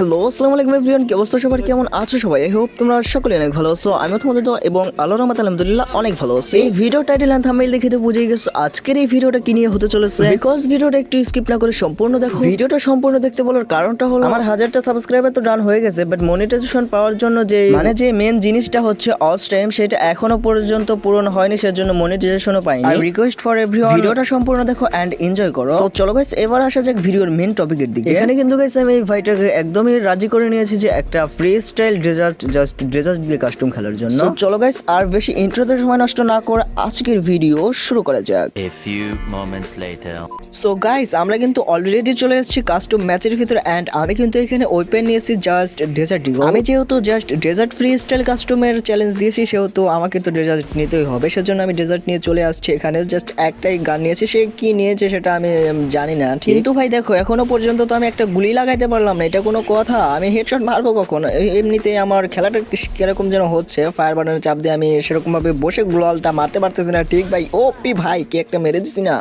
Hello আসসালামু আলাইকুম everyone কি অবস্থা সবার? কেমন আছো সবাই? আই হোপ তোমরা সকলে অনেক ভালো আছো আমি তোমাদের দোয়া এবং আল্লাহর রহমত আলহামদুলিল্লাহ অনেক ভালো আছি। এই ভিডিও টাইটেল এন্ড থাম্বনেল দেখে তো বুঝেই গেছো আজকের এই ভিডিওটা কি নিয়ে হতে চলেছে? বিকজ ভিডিওটা একটু স্কিপ না করে সম্পূর্ণ দেখো। ভিডিওটা সম্পূর্ণ দেখতে বলার কারণটা হলো আমার হাজারটা সাবস্ক্রাইবার তো ডান হয়ে গেছে বাট মনিটাইজেশন পাওয়ার জন্য যে মানে যে মেন জিনিসটা হচ্ছে অস টাইম সেটা এখনও পর্যন্ত পূরণ হয়নি সেজন্য মনিটাইজেশনও পাইনি। আই রিকোয়েস্ট ফর এভরিওয়ান ভিডিওটা সম্পূর্ণ দেখো এন্ড এনজয় করো। তো চলো গাইস এবার আসা যাক ভিডিওর মেন টপিকের দিকে। এখানে কিন্তু গাইস আমি এই ভাইটাকে একদমই রাজি করে নিয়েছি যে একটা free style desert just desert দিয়ে কাস্টম খেলার জন্য। চলো গাইস আর বেশি ইন্ট্রোতে সময় নষ্ট না করে আজকের ভিডিও শুরু করা যাক. সো গাইস আমরা কিন্তু অলরেডি চলে এসেছি কাস্টম ম্যাচের ভিতরে এন্ড আমি কিন্তু এখানে ওপেন নিয়েছি জাস্ট ডেজার্ট ডিগো আমি যেহেতু জাস্ট ডেজার্ট ফ্রি স্টাইল কাস্টমের চ্যালেঞ্জ দিয়েছি সেহেতু আমাকে তো ডেজার্ট নিতেই হবে সেজন্য আমি ডেজার্ট নিয়ে চলে আসছি। এখানে জাস্ট একটাই গান নিয়েছি সে কি নিয়েছে সেটা আমি জানি না। কিন্তু ভাই দেখো এখনও পর্যন্ত তো আমি একটা গুলি লাগাইতে পারলাম না এটা কোনো কথা, আমি হেডশট মারবো কখন? এমনিতে আমার খেলাটা কীরকম যেন হচ্ছে ফায়ার বাটনের চাপ দিয়ে আমি সেরকম ভাবে বসে গ্লোয়ালটা মারতে পারতেছি না। ঠিক ভাই, ও পি ভাই, কে একটা মেরে দিছি না।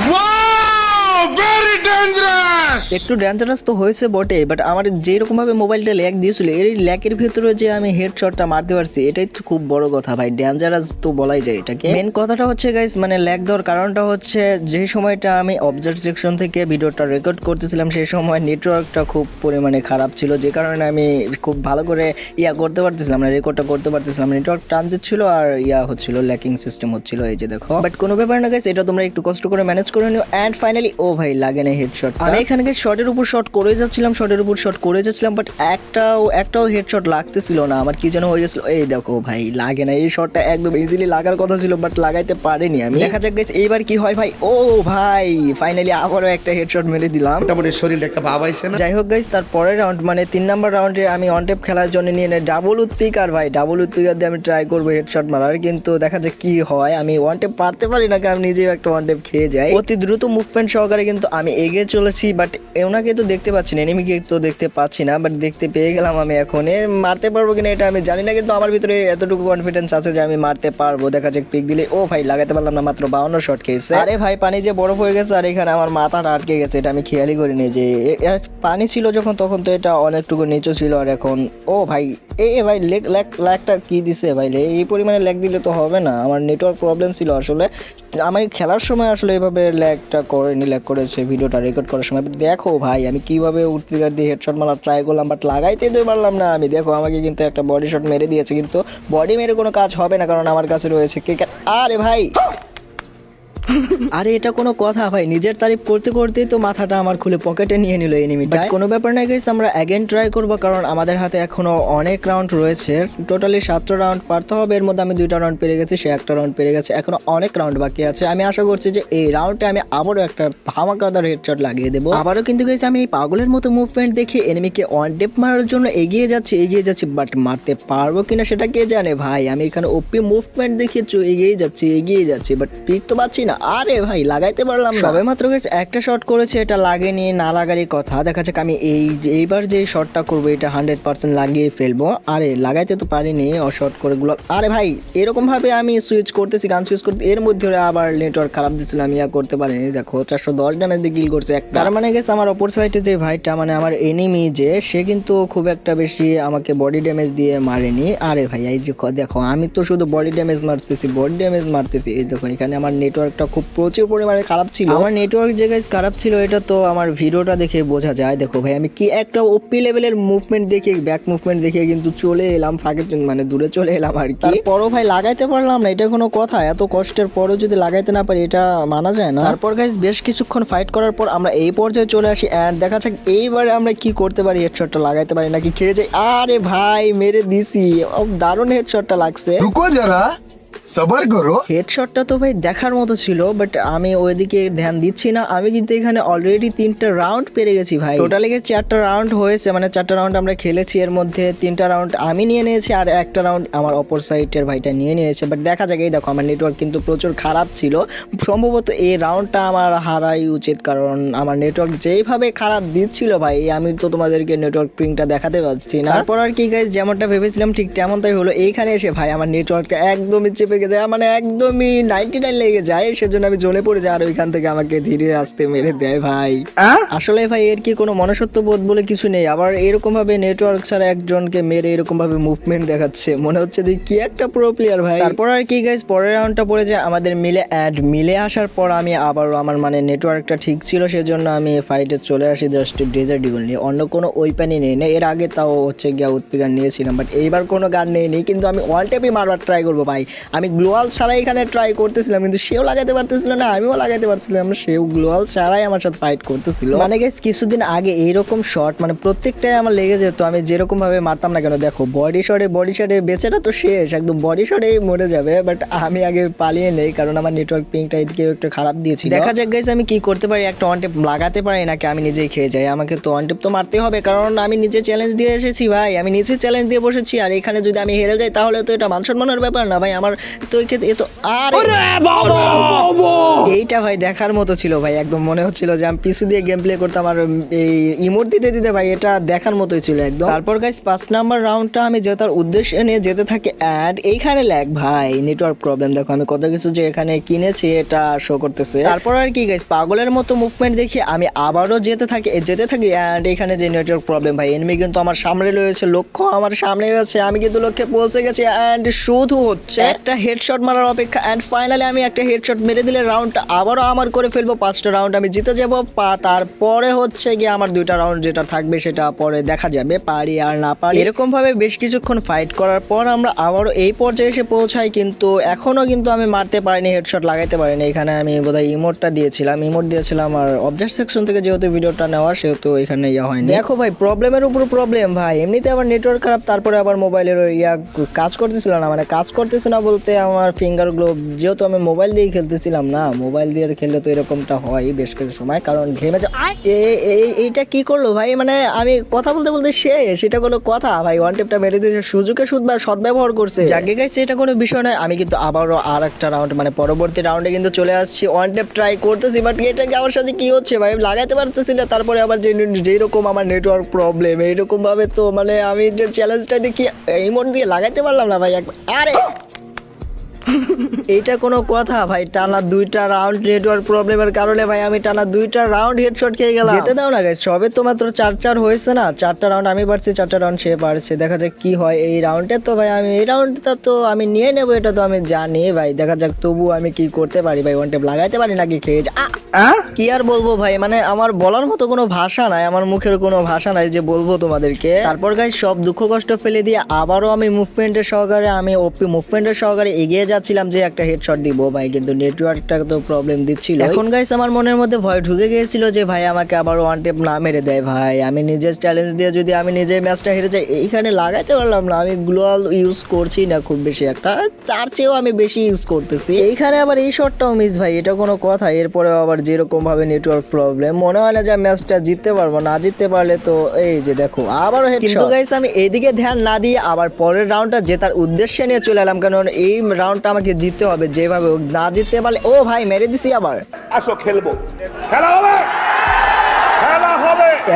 Very dangerous! একটু ডেঞ্জারাস তো হয়েছে বটে বাট আমার যেরকম ভাবে মোবাইলটা ল্যাগ দিয়েছিল এই ল্যাকের ভিতরে যে আমি হেডশটটা মারতে পারছি, এটাই তো খুব বড় কথা ভাই ডেঞ্জারাস তো বলাই যায় এটাকে মেন কথাটা হচ্ছে গাইস মানে ল্যাগ দেওয়ার কারণটা হচ্ছে যে সময়টা আমি অবজার্ভ সেকশন থেকে ভিডিওটা রেকর্ড করতেছিলাম সেই সময় নেটওয়ার্কটা খুব পরিমাণে খারাপ ছিল, যে কারণে আমি খুব ভালো করে ইয়া করতে পারতেছিলাম না রেকর্ডটা করতে পারতেছিলাম নেটওয়ার্ক টান দিচ্ছিল আর ইয়া হচ্ছিল ল্যাকিং সিস্টেম হচ্ছিল, এই যে দেখো বাট কোনো ব্যাপার না গাইস এটা তোমরা একটু কষ্ট করে ম্যানেজ করে নিও অ্যান্ড ফাইনালি ও ভাই লাগে না হেডশট আমি এখানে শটের উপর শট করে যাচ্ছিলাম শটের উপর শট করে যাচ্ছিলাম বাট একটাও একটাও হেডশট লাগতেছিল না। আমার কি যেন হয়ে গেছিল এই দেখো ভাই লাগে না। এই শটটা একদম ইজিলি লাগার কথা ছিল বাট লাগাইতে পারিনি আমি। দেখা যাক গাইস এইবার কি হয় ভাই। ও ভাই ফাইনালি আবারও একটা হেডশট মেরে দিলাম। মোটামুটি শরীরে একটা ভাব আইছে না? যাই হোক গাইস তার পরের রাউন্ড মানে তিন নাম্বার রাউন্ডে আমি অন টেপ খেলার জন্য নিয়ে নেই। ডাবল উৎপিকার ভাই ডাবল উৎপিকার দিয়ে আমি ট্রাই করব হেডশট মারার। কিন্তু দেখা যাক কি হয়। আমি ওয়ান টেপ পারতে পারি না কারণ নিজেও একটা ওয়ান টেপ খেয়ে যাই। অতি দ্রুত মুভমেন্ট সহকারে কিন্তু আমি এগিয়ে চলেছি বাট ওনাকে তো দেখতে পাচ্ছি না এনিমিকে তো দেখতে পাচ্ছি না বাট দেখতে পেয়ে গেলাম আমি এখন। এ মারতে পারব কিনা এটা আমি জানি না, কিন্তু আমার ভিতরে এতটুকু কনফিডেন্স আছে যে আমি মারতে পারব। দেখা যাক পিক দিলে, ও ভাই, লাগাতে পারলাম না, মাত্র বাউন্ন শট খেয়েছে। আরে ভাই, পানি যে বরফ হয়ে গেছে, আর এখানে আমার মাথাটা আটকে গেছে, এটা আমি খেয়ালই করিনি যে পানি ছিল যখন, তখন তো এটা অনেকটুকু নিচু ছিল, আর এখন, ও ভাই, এ ভাই লেগ ল্যাগ ল্যাগটা কি দিছে ভাই? এই পরিমাণে ল্যাগ দিলে তো হবে না, আমার নেটওয়ার্ক প্রবলেম ছিল আসলে। আমি খেলার সময় আসলে এভাবে ল্যাগটা করে নি ল্যাগ করেছে ভিডিওটা রেকর্ড করার সময়। দেখো ভাই, আমি কীভাবে গার দিয়ে হেডশট মারা ট্রাই করলাম বাট লাগাইতে তো পারলাম না আমি। দেখো, আমাকে কিন্তু একটা বডি শট মেরে দিয়েছে, কিন্তু বডি মেরে কোনো কাজ হবে না, কারণ আমার কাছে রয়েছে ক্রিকেট আরে ভাই! আরে এটা কোনো কথা ভাই। নিজের তারিফ করতে করতেই তো মাথাটা আমার খুলে পকেটে নিয়ে নিল এনিমিটা কোনো ব্যাপার না গাইস আমরা অ্যাগেন ট্রাই করব কারণ আমাদের হাতে এখনও অনেক রাউন্ড রয়েছে। টোটালি সাতটা রাউন্ড পারতে হবে এর মধ্যে আমি দুইটা রাউন্ড পেরে গেছি সে একটা রাউন্ড পেরে গেছে। এখনও অনেক রাউন্ড বাকি আছে। আমি আশা করছি যে এই রাউন্ডে আমি আবারও একটা ধামাকাদার হেডশট লাগিয়ে দেবো। আবারও কিন্তু গাইস আমি এই পাগলের মতো মুভমেন্ট দেখে এনিমিকে ওয়ান ডেপ মারার জন্য এগিয়ে যাচ্ছি এগিয়ে যাচ্ছি বাট মারতে পারব কিনা সেটা কে জানে ভাই? আমি এখানে ওপি মুভমেন্ট দেখে এগিয়ে যাচ্ছি এগিয়ে যাচ্ছি বাট পিক তো পাচ্ছি না। আরে ভাই লাগাইতে পারলাম না। সবে মাত্র গেছে একটা শট করেছে এটা লাগেনি না লাগারই কথা। দেখা যাক আমি এই এইবার যে শটটা করব এটা হান্ড্রেড পার্সেন্ট লাগিয়ে ফেলব। আরে লাগাইতে তো পারিনি ও শট করে গুলো। আরে ভাই এরকম ভাবে আমি সুইচ করতেছি গান সুইচ করতে এর মধ্যে আবার নেটওয়ার্ক খারাপ দিচ্ছিল আমি ইয়া করতে পারিনি। দেখো চারশো দশ ড্যামেজ দিয়ে কিল করছে একটা। তার মানে গেছে আমার অপর সাইডে যে ভাইটা মানে আমার এনিমি যে সে কিন্তু খুব একটা বেশি আমাকে বডি ড্যামেজ দিয়ে মারেনি। আরে ভাই এই যে দেখো আমি তো শুধু বডি ড্যামেজ মারতেছি বডি ড্যামেজ মারতেছি। এই দেখো এখানে আমার নেটওয়ার্কটা খুব প্রচুর পরিমাণে খারাপ ছিল। আমার নেটওয়ার্ক যে গাইজ খারাপ ছিল এটা তো আমার ভিডিওটা দেখে বোঝা যায়। দেখো ভাই আমি কি একটা ওপি লেভেলের মুভমেন্ট দেখে ব্যাক মুভমেন্ট দেখে কিন্তু চলে এলাম ফাঁকে মানে দূরে চলে এলাম আর কি। পরও ভাই লাগাইতে পারলাম না এটা কোনো কথা। এত কষ্টের পরও যদি লাগাইতে না পারি এটা মানা যায় না। তারপর গাইজ বেশ কিছুক্ষণ ফাইট করার পর আমরা এই পর্যায়ে চলে আসি অ্যান্ড দেখা যাক এইবারে আমরা কি করতে পারি হেডশটটা লাগাইতে পারি নাকি খেয়ে যাই। আরে ভাই মেরে দিছি। দারুণ হেডশটটা লাগছে। রুকো যারা সবার করো হেডশটটা তো ভাই দেখার মতো ছিল বাট আমি ওইদিকে ধ্যান দিচ্ছি না। আমি কিন্তু এখানে অলরেডি তিনটা রাউন্ড পেরে গেছি ভাই। টোটাল এখানে চারটা রাউন্ড হয়েছে মানে চারটা রাউন্ড আমরা খেলেছি এর মধ্যে তিনটা রাউন্ড আমি নিয়ে নিয়েছি আর একটা রাউন্ড আমার অপর সাইডের ভাইটা নিয়ে নিয়েছে। বাট দেখা যাক এই দেখো আমার নেটওয়ার্ক কিন্তু প্রচুর খারাপ ছিল। সম্ভবত এই রাউন্ডটা আমার হারাই উচিত কারণ আমার নেটওয়ার্ক যেইভাবে খারাপ দিচ্ছিল ভাই আমি তো তোমাদেরকে নেটওয়ার্ক প্রিংটা দেখাতে পারছি না। হ্যাঁ। তারপর আর কি গাইজ যেমনটা ভেবেছিলাম ঠিক তেমনটাই হলো। এইখানে এসে ভাই আমার নেটওয়ার্ক একদমই চেপে লেগে যায় মানে একদমই নাইনটি নাইন লেগে যায় সেজন্য আমি জ্বলে পড়ে যাই আর ওইখান থেকে আমাকে ধীরে আসতে মেরে দেয় ভাই। আসলে ভাই এর কি কোনো মনুষ্যত্ব বোধ বলে কিছু নেই আবার এরকম ভাবে নেটওয়ার্ক ছাড়া একজনকে মেরে এরকম ভাবে মুভমেন্ট দেখাচ্ছে মনে হচ্ছে যে কি একটা প্রো প্লেয়ার ভাই। তারপর আর কি গাইস পরের রাউন্ডটা পড়ে যায় আমাদের মিলে অ্যাড মিলে আসার পর আমি আবারও আমার মানে নেটওয়ার্কটা ঠিক ছিল সেজন্য আমি ফাইটে চলে আসি জাস্ট ডেজার্ট ইগল নিয়ে। অন্য কোনো ওইপানই নেই না এর আগে তাও হচ্ছে গিয়া উৎপিকার নিয়েছিলাম বাট এইবার কোনো গান নেই নি কিন্তু আমি অল টেপই মারবার ট্রাই করব ভাই। আমি গ্লোয়াল ছাড়াই এখানে ট্রাই করতেছিলাম কিন্তু সেও লাগাতে পারতেছিল না আমিও লাগাতে পারছিলাম সেও গ্লোয়াল ছাড়াই আমার সাথে ফাইট করতেছিল। মানে গেস কিছুদিন আগে এইরকম শট মানে প্রত্যেকটাই আমার লেগে যেত আমি যেরকম ভাবে মারতাম না কেন দেখো বডি শটে বডি শটে বেচেটা তো শেষ একদম বডি শটেই মরে যাবে বাট আমি আগে পালিয়ে নেই কারণ আমার নেটওয়ার্ক পিংটা এদিকে একটু খারাপ দিয়েছি দেখা যাক গাইস আমি কি করতে পারি একটা ওয়ান টেপ লাগাতে পারি নাকি আমি নিজেই খেয়ে যাই আমাকে তো ওয়ান টেপ তো মারতে হবে কারণ আমি নিজে চ্যালেঞ্জ দিয়ে এসেছি ভাই আমি নিজে চ্যালেঞ্জ দিয়ে বসেছি আর এখানে যদি আমি হেরে যাই তাহলে তো এটা মান সম্মানের ব্যাপার না ভাই আমার তো তো আর এইটা ভাই দেখার মতো ছিল ভাই একদম মনে হচ্ছিল যে আমি পিসি দিয়ে গেম প্লে করতাম আর এই ইমোট দিতে দিতে ভাই এটা দেখার মতোই ছিল একদম। তারপর গাইস পাঁচ নাম্বার রাউন্ডটা আমি জেতার উদ্দেশ্য নিয়ে যেতে থাকি অ্যাড এইখানে ল্যাগ ভাই নেটওয়ার্ক প্রবলেম দেখো আমি কত কিছু যে এখানে কিনেছি এটা শো করতেছে। তারপর আর কি গাইস পাগলের মতো মুভমেন্ট দেখি আমি আবারও যেতে থাকি যেতে থাকি অ্যান্ড এখানে যে নেটওয়ার্ক প্রবলেম ভাই এনিমি কিন্তু আমার সামনে রয়েছে লক্ষ্য আমার সামনে আছে আমি কিন্তু লক্ষ্যে পৌঁছে গেছি অ্যান্ড শুধু হচ্ছে একটা হেডশট মারার অপেক্ষা অ্যান্ড ফাইনালি আমি একটা হেডশট মেরে দিলে রাউন্ডটা আবারও আমার করে ফেলব, পাঁচটা রাউন্ড আমি জিতে যাব তারপরে হচ্ছে গিয়ে আমার দুইটা রাউন্ড যেটা থাকবে সেটা পরে দেখা যাবে, পারি আর না পারি। এরকমভাবে বেশ কিছুক্ষণ ফাইট করার পর আমরা আবারও এই পর্যায়ে এসে পৌঁছাই, কিন্তু এখনও কিন্তু আমি মারতে পারিনি হেডশট লাগাইতে পারিনি। এখানে আমি বোধহয় ইমোটটা দিয়েছিলাম ইমোট দিয়েছিলাম আর অবজেক্ট সেকশন থেকে যেহেতু ভিডিওটা নেওয়া, সেহেতু এখানে ইয়া হয়নি। দেখো ভাই প্রবলেমের উপর প্রবলেম ভাই। এমনিতে আবার নেটওয়ার্ক খারাপ, তারপরে আবার মোবাইলের ইয়া কাজ করতেছিল না মানে কাজ করতেছে না বলতে আমার ফিঙ্গার গ্লোভ যেহেতু আমি মোবাইল দিয়ে খেলতেছিলাম না মোবাইল দিয়ে খেললে তো এরকমটা হয় বেশ কিছু সময় কারণ ঘেমে এইটা কি করল ভাই? মানে আমি কথা বলতে বলতে শেষ সেটা কোনো কথা। ভাই ওয়ান টেপটা মেরে দিয়েছে সুযোগে সুদ বা সদ্ব্যবহার করছে। যাকে গাইছে এটা কোনো বিষয় নয়। আমি কিন্তু আবারও আর একটা রাউন্ড মানে পরবর্তী রাউন্ডে কিন্তু চলে আসছি। ওয়ান টেপ ট্রাই করতেছি বাট এটা কি আমার সাথে কি হচ্ছে ভাই? লাগাতে পারতেছি না। তারপরে আবার যে যেরকম আমার নেটওয়ার্ক প্রবলেম এইরকম ভাবে তো মানে আমি যে চ্যালেঞ্জটা দেখি ইমোট দিয়ে লাগাইতে পারলাম না ভাই। একবার আরে! এইটা কোনো কথা ভাই। টানা দুইটা রাউন্ড নেটওয়ার্ক প্রবলেমের কারণে ভাই আমি টানা দুইটা রাউন্ড হেডশট খেয়ে গেলাম। যেতে দাও না গাইস সবে তো মাত্র চার চার হয়েছে না? চারটা রাউন্ড আমি পারছি চারটা রাউন্ড সে পারছে দেখা যাক কি হয় এই রাউন্ডে তো ভাই আমি এই রাউন্ডটা তো আমি নিয়ে নেব এটা তো আমি জানি ভাই। দেখা যাক তবু আমি কি করতে পারি ভাই। ওয়ান টেপ লাগাইতে পারি নাকি খেয়ে যা! কি আর বলব ভাই? মানে আমার বলার মতো কোনো ভাষা নাই আমার মুখের কোনো ভাষা নাই যে বলব তোমাদেরকে। তারপর গাই সব দুঃখ কষ্ট ফেলে দিয়ে আবারও আমি মুভমেন্টের সহকারে আমি ওপি মুভমেন্টের সহকারে এগিয়ে যাচ্ছিলাম যে একটা হেডশট দিব ভাই কিন্তু নেটওয়ার্কটা তো প্রবলেম দিচ্ছিল। এখন গাইস আমার মনের মধ্যে ভয় ঢুকে গিয়েছিল যে ভাই আমাকে আবার ওয়ান টেপ না মেরে দেয় ভাই। আমি নিজের চ্যালেঞ্জ দিয়ে যদি আমি নিজে ম্যাচটা হেরে যাই এইখানে লাগাইতে পারলাম না। আমি গ্লোয়াল ইউজ করছি না খুব বেশি একটা। চার চেয়েও আমি বেশি ইউজ করতেছি। এইখানে আবার এই শটটাও মিস ভাই এটা কোনো কথা। এরপরে আবার যেরকম ভাবে নেটওয়ার্ক প্রবলেম মনে হয় না যে ম্যাচটা জিততে পারব। না জিততে পারলে তো এই যে দেখো আবারও কিন্তু গাইস আমি এইদিকে ধ্যান না দিয়ে আবার পরের রাউন্ডটা জেতার উদ্দেশ্যে নিয়ে চলে এলাম। কারণ এই রাউন্ডটা আমাকে জিততে হবে যেভাবে। না জিততে পারলে, ও ভাই, মেরে দিছি আবার আসো, খেলব খেলা হবে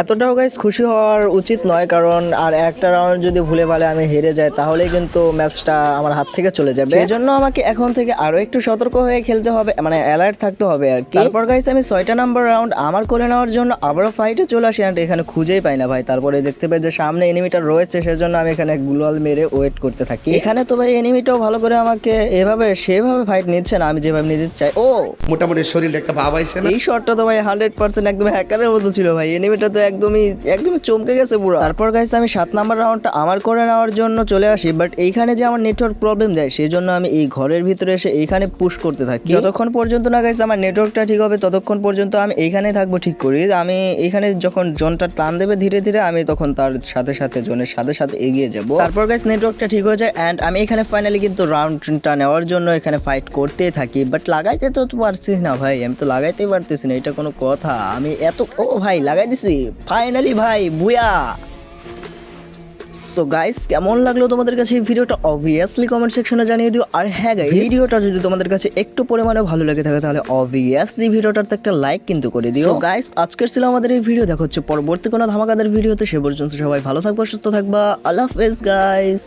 এতটাও গাইস খুশি হওয়ার উচিত নয় কারণ আর একটা রাউন্ড যদি ভুলে ভালে আমি হেরে যাই তাহলে কিন্তু ম্যাচটা আমার হাত থেকে চলে যাবে। এই জন্য আমাকে এখন থেকে আরও একটু সতর্ক হয়ে খেলতে হবে মানে অ্যালার্ট থাকতে হবে আর কি। তারপর গাইস আমি ছয়টা নাম্বার রাউন্ড আমার করে নেওয়ার জন্য আবারও ফাইটে চলে আসি and এখানে খুঁজেই পাই না ভাই। তারপরে দেখতে পাই যে সামনে এনিমিটা রয়েছে সেজন্য আমি এখানে গ্লোয়াল মেরে ওয়েট করতে থাকি। এখানে তো ভাই এনিমিটাও ভালো করে আমাকে এভাবে সেভাবে ফাইট নিচ্ছে না আমি যেভাবে নিতে চাই। ও! মোটামুটি শরীরে একটা ভাব আইছে না? এই শটটা তো ভাই হান্ড্রেড পার্সেন্ট একদম হ্যাকারের মতো ছিল ভাই। এনিমিটা তো একদমই একদমই চমকে গেছে পুরো। তারপর গাইস আমি সাত নাম্বার রাউন্ডটা আমার করে নেওয়ার জন্য চলে আসি বাট এইখানে যে আমার নেটওয়ার্ক প্রবলেম দেয় সেই জন্য আমি এই ঘরের ভিতরে এসে এইখানে পুশ করতে থাকি। যতক্ষণ পর্যন্ত না গাইস আমার নেটওয়ার্কটা ঠিক হবে ততক্ষণ পর্যন্ত আমি এইখানে থাকব ঠিক করি। আমি এখানে যখন জনটা টান দেবে ধীরে ধীরে আমি তখন তার সাথে সাথে জনের সাথে সাথে এগিয়ে যাব। তারপর গাইস নেটওয়ার্কটা ঠিক হয়ে যায় অ্যান্ড আমি এখানে ফাইনালি কিন্তু রাউন্ডটা নেওয়ার জন্য এখানে ফাইট করতেই থাকি। বাট লাগাইতে তো পারছিস না ভাই আমি তো লাগাইতেই পারতেছি না এটা কোনো কথা। আমি এত ও ভাই লাগাই দিছি। ফাইনালি ভাই বুয়া। তো গাইস কেমন লাগল তোমাদের কাছে এই ভিডিওটা? অবভিয়াসলি কমেন্ট সেকশনে জানিয়ে দিও। আর হ্যাঁ গাইস ভিডিওটা যদি তোমাদের কাছে একটু পরিমাণে ভালো লেগে থাকে তাহলে অবভিয়াসলি ভিডিওটাতে একটা লাইক কিন্তু করে দিও। গাইস আজকের ছিল আমাদের এই ভিডিও দেখা হচ্ছে পরবর্তী কোনো ধামাকাদার ভিডিওতে সে পর্যন্ত সবাই ভালো থাকবা সুস্থ থাকবা। আল্লাহ হাফেজ গাইস